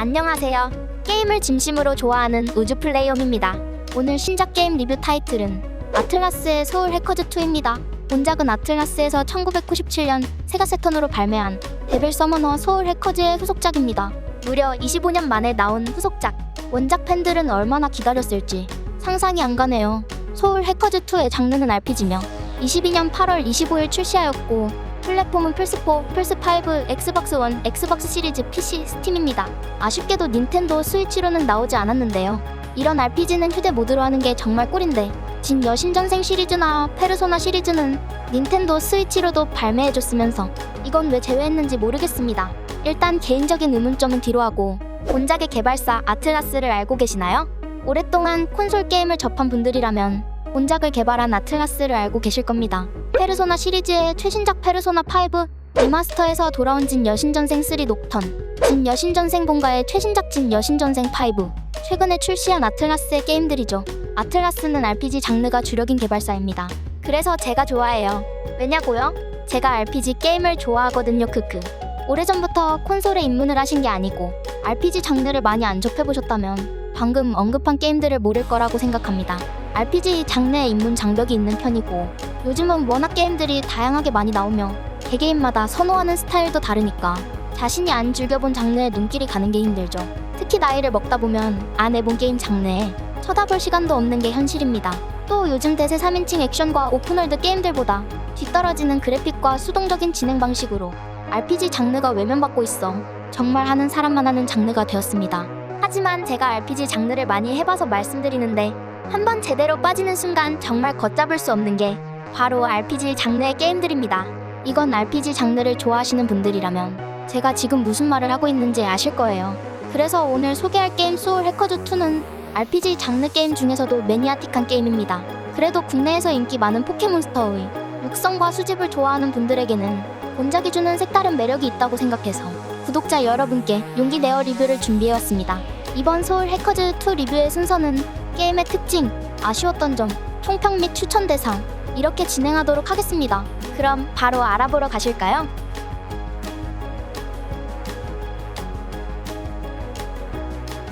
안녕하세요. 게임을 진심으로 좋아하는 우주 플레이엄입니다. 오늘 신작 게임 리뷰 타이틀은 아틀라스의 소울 해커즈 2입니다. 본작은 아틀라스에서 1997년 세가 세턴으로 발매한 데빌 서머너 소울 해커즈의 후속작입니다. 무려 25년 만에 나온 후속작. 원작 팬들은 얼마나 기다렸을지 상상이 안 가네요. 소울 해커즈 2의 장르는 RPG며 22년 8월 25일 출시하였고 플랫폼은 플스4, 플스5, 엑스박스 원, 엑스박스 시리즈, PC, 스팀입니다. 아쉽게도 닌텐도 스위치로는 나오지 않았는데요. 이런 RPG는 휴대 모드로 하는 게 정말 꿀인데 진 여신전생 시리즈나 페르소나 시리즈는 닌텐도 스위치로도 발매해줬으면서 이건 왜 제외했는지 모르겠습니다. 일단 개인적인 의문점은 뒤로 하고 본작의 개발사 아틀라스를 알고 계시나요? 오랫동안 콘솔 게임을 접한 분들이라면 본작을 개발한 아틀라스를 알고 계실 겁니다. 페르소나 시리즈의 최신작 페르소나 5 리마스터에서 돌아온 진 여신전생 3 녹턴, 진 여신전생 본가의 최신작 진 여신전생 5, 최근에 출시한 아틀라스의 게임들이죠. 아틀라스는 RPG 장르가 주력인 개발사입니다. 그래서 제가 좋아해요. 왜냐고요? 제가 RPG 게임을 좋아하거든요. 크크. 오래전부터 콘솔에 입문을 하신 게 아니고 RPG 장르를 많이 안 접해보셨다면 방금 언급한 게임들을 모를 거라고 생각합니다. RPG 장르에 입문 장벽이 있는 편이고 요즘은 워낙 게임들이 다양하게 많이 나오며 개개인마다 선호하는 스타일도 다르니까 자신이 안 즐겨본 장르에 눈길이 가는 게 힘들죠. 특히 나이를 먹다 보면 안 해본 게임 장르에 쳐다볼 시간도 없는 게 현실입니다. 또 요즘 대세 3인칭 액션과 오픈월드 게임들보다 뒤떨어지는 그래픽과 수동적인 진행 방식으로 RPG 장르가 외면받고 있어 정말 하는 사람만 하는 장르가 되었습니다. 하지만 제가 RPG 장르를 많이 해봐서 말씀드리는데 한 번 제대로 빠지는 순간 정말 걷잡을 수 없는 게 바로 RPG 장르의 게임들입니다. 이건 RPG 장르를 좋아하시는 분들이라면 제가 지금 무슨 말을 하고 있는지 아실 거예요. 그래서 오늘 소개할 게임 소울 해커즈 2는 RPG 장르 게임 중에서도 매니아틱한 게임입니다. 그래도 국내에서 인기 많은 포켓몬스터의 육성과 수집을 좋아하는 분들에게는 본작이 주는 색다른 매력이 있다고 생각해서 구독자 여러분께 용기 내어 리뷰를 준비해왔습니다. 이번 소울 해커즈 2 리뷰의 순서는 게임의 특징, 아쉬웠던 점, 총평 및 추천 대상 이렇게 진행하도록 하겠습니다. 그럼 바로 알아보러 가실까요?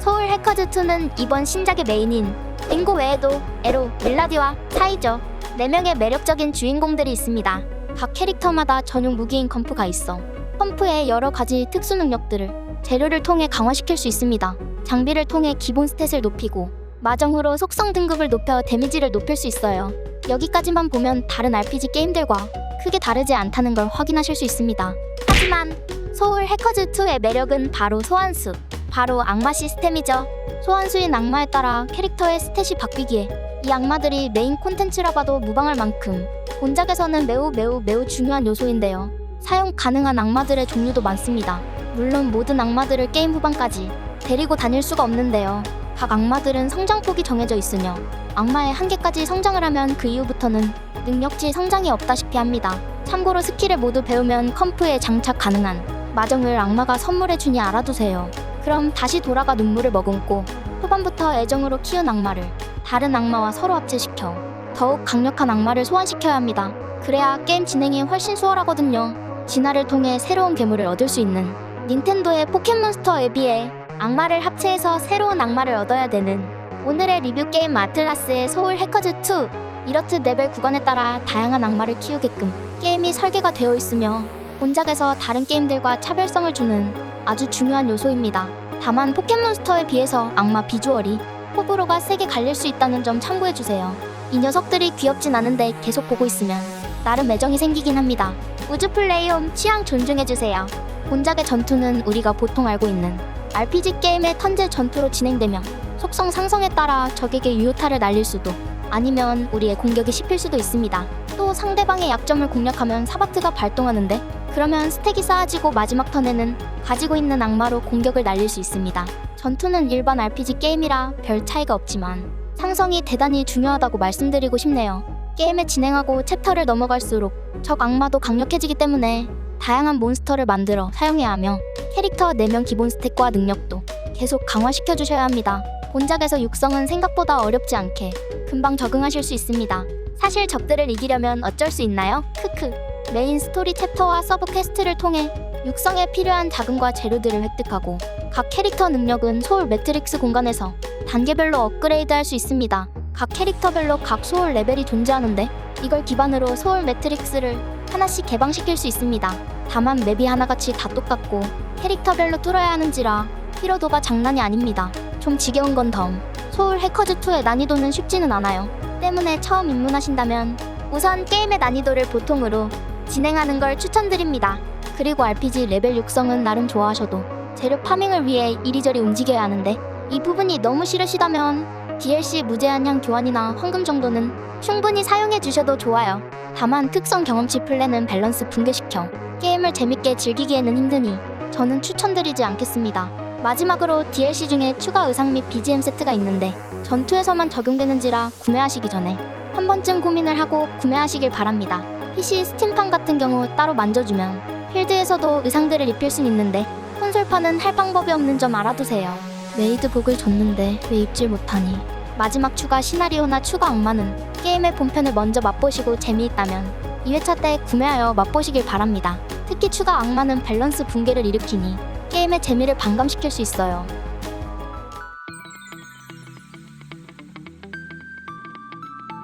소울 해커즈 2는 이번 신작의 메인인 링고 외에도 에로, 밀라디와 사이저 4명의 매력적인 주인공들이 있습니다. 각 캐릭터마다 전용 무기인 컴프가 있어 컴프의 여러 가지 특수 능력들을 재료를 통해 강화시킬 수 있습니다. 장비를 통해 기본 스탯을 높이고 마정으로 속성 등급을 높여 데미지를 높일 수 있어요. 여기까지만 보면 다른 RPG 게임들과 크게 다르지 않다는 걸 확인하실 수 있습니다. 하지만 소울 해커즈 2의 매력은 바로 소환수, 바로 악마 시스템이죠. 소환수인 악마에 따라 캐릭터의 스탯이 바뀌기에 이 악마들이 메인 콘텐츠라 봐도 무방할 만큼 본작에서는 매우 매우 매우 중요한 요소인데요. 사용 가능한 악마들의 종류도 많습니다. 물론 모든 악마들을 게임 후반까지 데리고 다닐 수가 없는데요. 각 악마들은 성장폭이 정해져 있으며 악마의 한계까지 성장을 하면 그 이후부터는 능력치 성장이 없다시피 합니다. 참고로 스킬을 모두 배우면 컴프에 장착 가능한 마정을 악마가 선물해 주니 알아두세요. 그럼 다시 돌아가 눈물을 머금고 후반부터 애정으로 키운 악마를 다른 악마와 서로 합체시켜 더욱 강력한 악마를 소환시켜야 합니다. 그래야 게임 진행이 훨씬 수월하거든요. 진화를 통해 새로운 괴물을 얻을 수 있는 닌텐도의 포켓몬스터에 비해 악마를 합체해서 새로운 악마를 얻어야 되는 오늘의 리뷰 게임 아틀라스의 소울 해커즈 2 이렇듯 레벨 구간에 따라 다양한 악마를 키우게끔 게임이 설계가 되어 있으며 본작에서 다른 게임들과 차별성을 주는 아주 중요한 요소입니다. 다만 포켓몬스터에 비해서 악마 비주얼이 호불호가 세게 갈릴 수 있다는 점 참고해주세요. 이 녀석들이 귀엽진 않은데 계속 보고 있으면 나름 애정이 생기긴 합니다. 우주 플레이홈 취향 존중해주세요. 본작의 전투는 우리가 보통 알고 있는 RPG 게임의 턴제 전투로 진행되며 속성 상성에 따라 적에게 유효타를 날릴 수도 아니면 우리의 공격이 씹힐 수도 있습니다. 또 상대방의 약점을 공략하면 사바트가 발동하는데 그러면 스택이 쌓아지고 마지막 턴에는 가지고 있는 악마로 공격을 날릴 수 있습니다. 전투는 일반 RPG 게임이라 별 차이가 없지만 상성이 대단히 중요하다고 말씀드리고 싶네요. 게임을 진행하고 챕터를 넘어갈수록 적 악마도 강력해지기 때문에 다양한 몬스터를 만들어 사용해야 하며 캐릭터 4명 기본 스택과 능력도 계속 강화시켜 주셔야 합니다. 본작에서 육성은 생각보다 어렵지 않게 금방 적응하실 수 있습니다. 사실 적들을 이기려면 어쩔 수 있나요? 크크. 메인 스토리 챕터와 서브 퀘스트를 통해 육성에 필요한 자금과 재료들을 획득하고 각 캐릭터 능력은 소울 매트릭스 공간에서 단계별로 업그레이드 할 수 있습니다. 각 캐릭터별로 각 소울 레벨이 존재하는데 이걸 기반으로 소울 매트릭스를 하나씩 개방시킬 수 있습니다. 다만 맵이 하나같이 다 똑같고 캐릭터별로 뚫어야 하는지라 피로도가 장난이 아닙니다. 좀 지겨운 건 덤. 소울 해커즈2의 난이도는 쉽지는 않아요. 때문에 처음 입문하신다면 우선 게임의 난이도를 보통으로 진행하는 걸 추천드립니다. 그리고 RPG 레벨 육성은 나름 좋아하셔도 재료 파밍을 위해 이리저리 움직여야 하는데 이 부분이 너무 싫으시다면 DLC 무제한량 교환이나 헌금 정도는 충분히 사용해 주셔도 좋아요. 다만 특성 경험치 플랜은 밸런스 붕괴시켜 게임을 재밌게 즐기기에는 힘드니 저는 추천드리지 않겠습니다. 마지막으로 DLC 중에 추가 의상 및 BGM 세트가 있는데 전투에서만 적용되는지라 구매하시기 전에 한 번쯤 고민을 하고 구매하시길 바랍니다. PC 스팀판 같은 경우 따로 만져주면 필드에서도 의상들을 입힐 순 있는데 콘솔판은 할 방법이 없는 점 알아두세요. 메이드복을 줬는데 왜 입질 못하니? 마지막 추가 시나리오나 추가 악마는 게임의 본편을 먼저 맛보시고 재미있다면 2회차 때 구매하여 맛보시길 바랍니다. 특히 추가 악마는 밸런스 붕괴를 일으키니 게임의 재미를 반감시킬 수 있어요.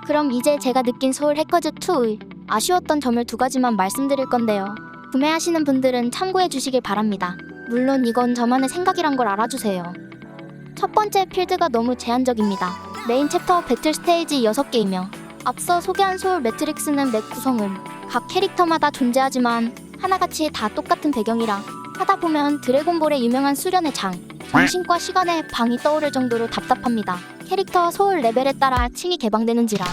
그럼 이제 제가 느낀 소울 해커즈 2의 아쉬웠던 점을 두 가지만 말씀드릴 건데요. 구매하시는 분들은 참고해 주시길 바랍니다. 물론 이건 저만의 생각이란 걸 알아주세요. 첫 번째 필드가 너무 제한적입니다. 메인 챕터 배틀 스테이지 6개이며 앞서 소개한 소울 매트릭스는 맵 구성은 각 캐릭터마다 존재하지만 하나같이 다 똑같은 배경이라 하다 보면 드래곤볼의 유명한 수련의 장, 정신과 시간의 방이 떠오를 정도로 답답합니다. 캐릭터 소울 레벨에 따라 층이 개방되는지라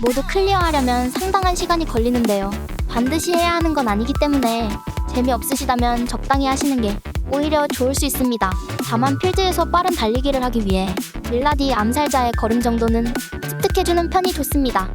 모두 클리어하려면 상당한 시간이 걸리는데요. 반드시 해야 하는 건 아니기 때문에 재미없으시다면 적당히 하시는 게 오히려 좋을 수 있습니다. 다만 필드에서 빠른 달리기를 하기 위해 밀라디 암살자의 걸음 정도는 습득해주는 편이 좋습니다.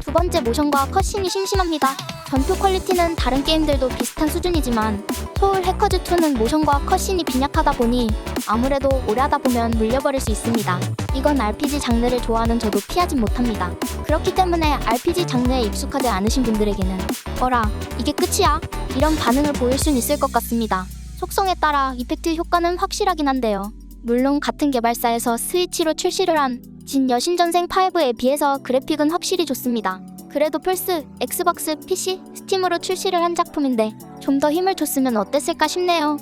두 번째 모션과 컷신이 심심합니다. 전투 퀄리티는 다른 게임들도 비슷한 수준이지만 소울 해커즈2는 모션과 컷신이 빈약하다 보니 아무래도 오래 하다 보면 물려버릴 수 있습니다. 이건 RPG 장르를 좋아하는 저도 피하진 못합니다. 그렇기 때문에 RPG 장르에 익숙하지 않으신 분들에게는 어라 이게 끝이야? 이런 반응을 보일 순 있을 것 같습니다. 속성에 따라 이펙트 효과는 확실하긴 한데요. 물론 같은 개발사에서 스위치로 출시를 한 진 여신전생 5에 비해서 그래픽은 확실히 좋습니다. 그래도 플스, 엑스박스, PC, 스팀으로 출시를 한 작품인데 좀 더 힘을 줬으면 어땠을까 싶네요.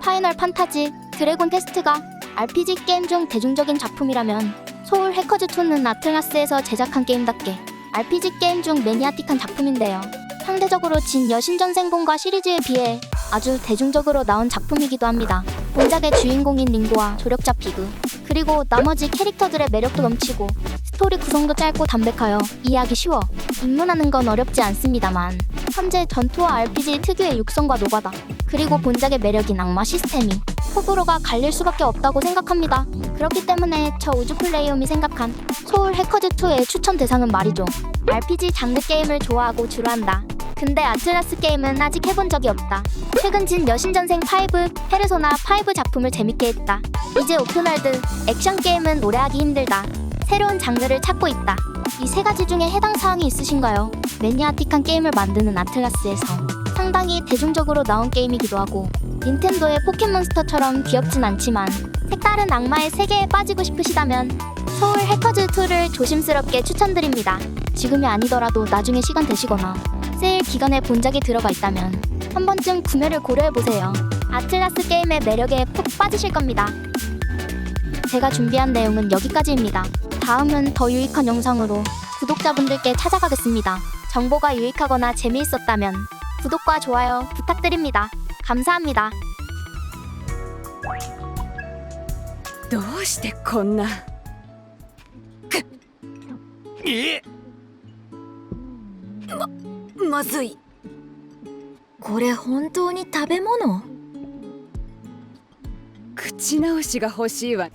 파이널 판타지 드래곤 테스트가 RPG 게임 중 대중적인 작품이라면 소울 해커즈2는 아틀라스에서 제작한 게임답게 RPG 게임 중 매니아틱한 작품인데요. 상대적으로 진 여신전생본과 시리즈에 비해 아주 대중적으로 나온 작품이기도 합니다. 본작의 주인공인 링고와 조력자 피그 그리고 나머지 캐릭터들의 매력도 넘치고 스토리 구성도 짧고 담백하여 이해하기 쉬워 입문하는 건 어렵지 않습니다만 현재 전투와 RPG 특유의 육성과 노가다 그리고 본작의 매력인 악마 시스템이 호불호가 갈릴 수밖에 없다고 생각합니다. 그렇기 때문에 저 우주 플레이엄이 생각한 소울 해커즈2의 추천 대상은 말이죠. RPG 장르 게임을 좋아하고 주로 한다. 근데 아틀라스 게임은 아직 해본 적이 없다. 최근 진 여신전생 5, 페르소나 5 작품을 재밌게 했다. 이제 오픈월드, 액션 게임은 오래 하기 힘들다. 새로운 장르를 찾고 있다. 이 세 가지 중에 해당 사항이 있으신가요? 매니아틱한 게임을 만드는 아틀라스에서 상당히 대중적으로 나온 게임이기도 하고 닌텐도의 포켓몬스터처럼 귀엽진 않지만 색다른 악마의 세계에 빠지고 싶으시다면 소울 해커즈 2를 조심스럽게 추천드립니다. 지금이 아니더라도 나중에 시간 되시거나 세일 기간에 본작이 들어가 있다면 한 번쯤 구매를 고려해보세요. 아틀라스 게임의 매력에 푹 빠지실 겁니다. 제가 준비한 내용은 여기까지입니다. 다음은 더 유익한 영상으로 구독자분들께 찾아가겠습니다. 정보가 유익하거나 재미있었다면 구독과 좋아요 부탁드립니다. 감사합니다. どうしてこんな？え？まずい。これ本当に食べ物？口直しが欲しいわ